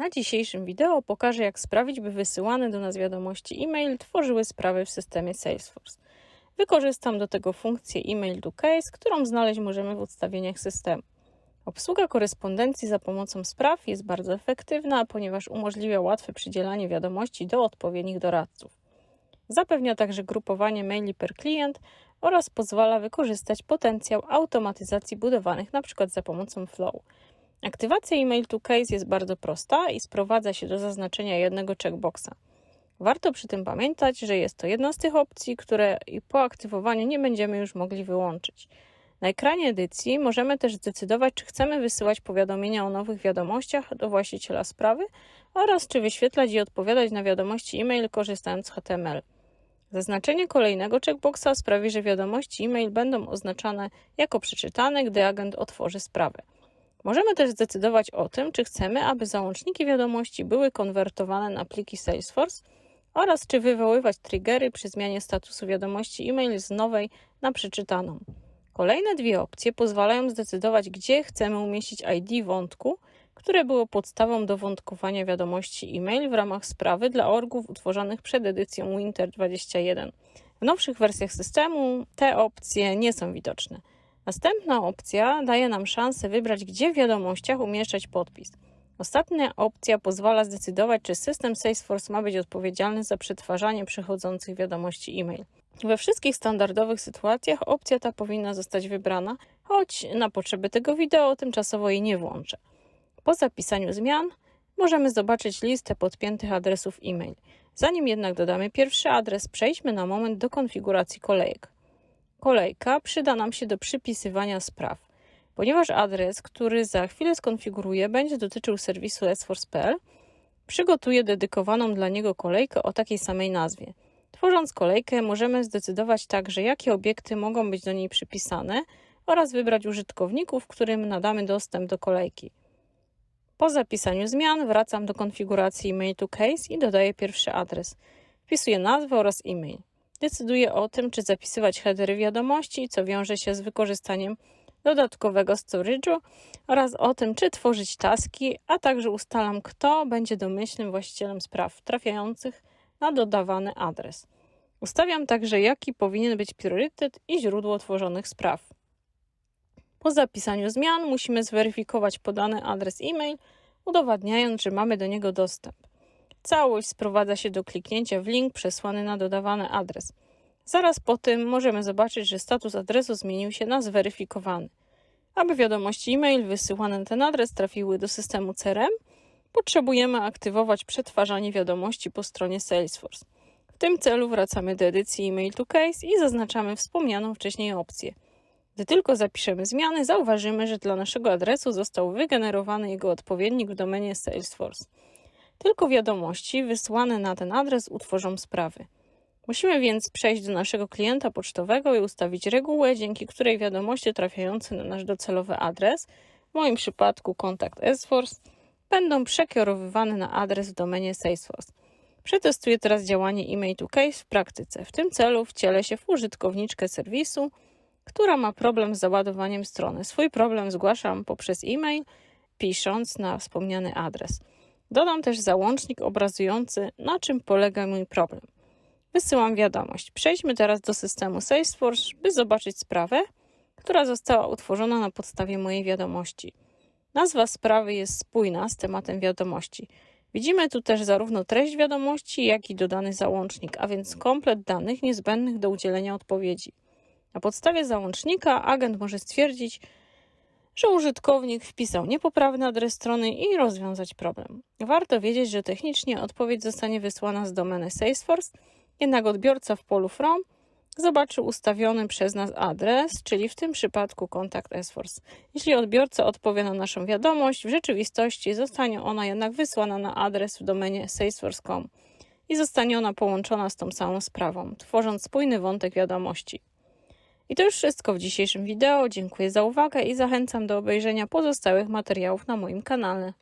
Na dzisiejszym wideo pokażę, jak sprawić, by wysyłane do nas wiadomości e-mail tworzyły sprawy w systemie Salesforce. Wykorzystam do tego funkcję e-mail to case, którą znaleźć możemy w ustawieniach systemu. Obsługa korespondencji za pomocą spraw jest bardzo efektywna, ponieważ umożliwia łatwe przydzielanie wiadomości do odpowiednich doradców. Zapewnia także grupowanie maili per klient oraz pozwala wykorzystać potencjał automatyzacji budowanych np. za pomocą Flow. Aktywacja e-mail to case jest bardzo prosta i sprowadza się do zaznaczenia jednego checkboxa. Warto przy tym pamiętać, że jest to jedna z tych opcji, które po aktywowaniu nie będziemy już mogli wyłączyć. Na ekranie edycji możemy też zdecydować, czy chcemy wysyłać powiadomienia o nowych wiadomościach do właściciela sprawy oraz czy wyświetlać i odpowiadać na wiadomości e-mail korzystając z HTML. Zaznaczenie kolejnego checkboxa sprawi, że wiadomości e-mail będą oznaczane jako przeczytane, gdy agent otworzy sprawę. Możemy też zdecydować o tym, czy chcemy, aby załączniki wiadomości były konwertowane na pliki Salesforce oraz czy wywoływać triggery przy zmianie statusu wiadomości e-mail z nowej na przeczytaną. Kolejne dwie opcje pozwalają zdecydować, gdzie chcemy umieścić ID wątku, które było podstawą do wątkowania wiadomości e-mail w ramach sprawy dla orgów utworzonych przed edycją Winter 21. W nowszych wersjach systemu te opcje nie są widoczne. Następna opcja daje nam szansę wybrać, gdzie w wiadomościach umieszczać podpis. Ostatnia opcja pozwala zdecydować, czy system Salesforce ma być odpowiedzialny za przetwarzanie przychodzących wiadomości e-mail. We wszystkich standardowych sytuacjach opcja ta powinna zostać wybrana, choć na potrzeby tego wideo tymczasowo jej nie włączę. Po zapisaniu zmian możemy zobaczyć listę podpiętych adresów e-mail. Zanim jednak dodamy pierwszy adres, przejdźmy na moment do konfiguracji kolejek. Kolejka przyda nam się do przypisywania spraw. Ponieważ adres, który za chwilę skonfiguruję, będzie dotyczył serwisu salesforce.pl, przygotuję dedykowaną dla niego kolejkę o takiej samej nazwie. Tworząc kolejkę, możemy zdecydować także, jakie obiekty mogą być do niej przypisane oraz wybrać użytkowników, którym nadamy dostęp do kolejki. Po zapisaniu zmian wracam do konfiguracji e-mail to case i dodaję pierwszy adres. Wpisuję nazwę oraz e-mail. Decyduję o tym, czy zapisywać headery wiadomości, co wiąże się z wykorzystaniem dodatkowego storage'u oraz o tym, czy tworzyć taski, a także ustalam, kto będzie domyślnym właścicielem spraw trafiających na dodawany adres. Ustawiam także, jaki powinien być priorytet i źródło tworzonych spraw. Po zapisaniu zmian musimy zweryfikować podany adres e-mail, udowadniając, że mamy do niego dostęp. Całość sprowadza się do kliknięcia w link przesłany na dodawany adres. Zaraz po tym możemy zobaczyć, że status adresu zmienił się na zweryfikowany. Aby wiadomości e-mail wysyłane na ten adres trafiły do systemu CRM, potrzebujemy aktywować przetwarzanie wiadomości po stronie Salesforce. W tym celu wracamy do edycji e-mail to case i zaznaczamy wspomnianą wcześniej opcję. Gdy tylko zapiszemy zmiany, zauważymy, że dla naszego adresu został wygenerowany jego odpowiednik w domenie Salesforce. Tylko wiadomości wysłane na ten adres utworzą sprawy. Musimy więc przejść do naszego klienta pocztowego i ustawić regułę, dzięki której wiadomości trafiające na nasz docelowy adres, w moim przypadku kontakt Salesforce, będą przekierowywane na adres w domenie Salesforce. Przetestuję teraz działanie e-mail to case w praktyce. W tym celu wcielę się w użytkowniczkę serwisu, która ma problem z załadowaniem strony. Swój problem zgłaszam poprzez e-mail, pisząc na wspomniany adres. Dodam też załącznik obrazujący, na czym polega mój problem. Wysyłam wiadomość. Przejdźmy teraz do systemu Salesforce, by zobaczyć sprawę, która została utworzona na podstawie mojej wiadomości. Nazwa sprawy jest spójna z tematem wiadomości. Widzimy tu też zarówno treść wiadomości, jak i dodany załącznik, a więc komplet danych niezbędnych do udzielenia odpowiedzi. Na podstawie załącznika agent może stwierdzić, że użytkownik wpisał niepoprawny adres strony i rozwiązać problem. Warto wiedzieć, że technicznie odpowiedź zostanie wysłana z domeny Salesforce, jednak odbiorca w polu From zobaczy ustawiony przez nas adres, czyli w tym przypadku kontakt Salesforce. Jeśli odbiorca odpowie na naszą wiadomość, w rzeczywistości zostanie ona jednak wysłana na adres w domenie salesforce.com i zostanie ona połączona z tą samą sprawą, tworząc spójny wątek wiadomości. I to już wszystko w dzisiejszym wideo. Dziękuję za uwagę i zachęcam do obejrzenia pozostałych materiałów na moim kanale.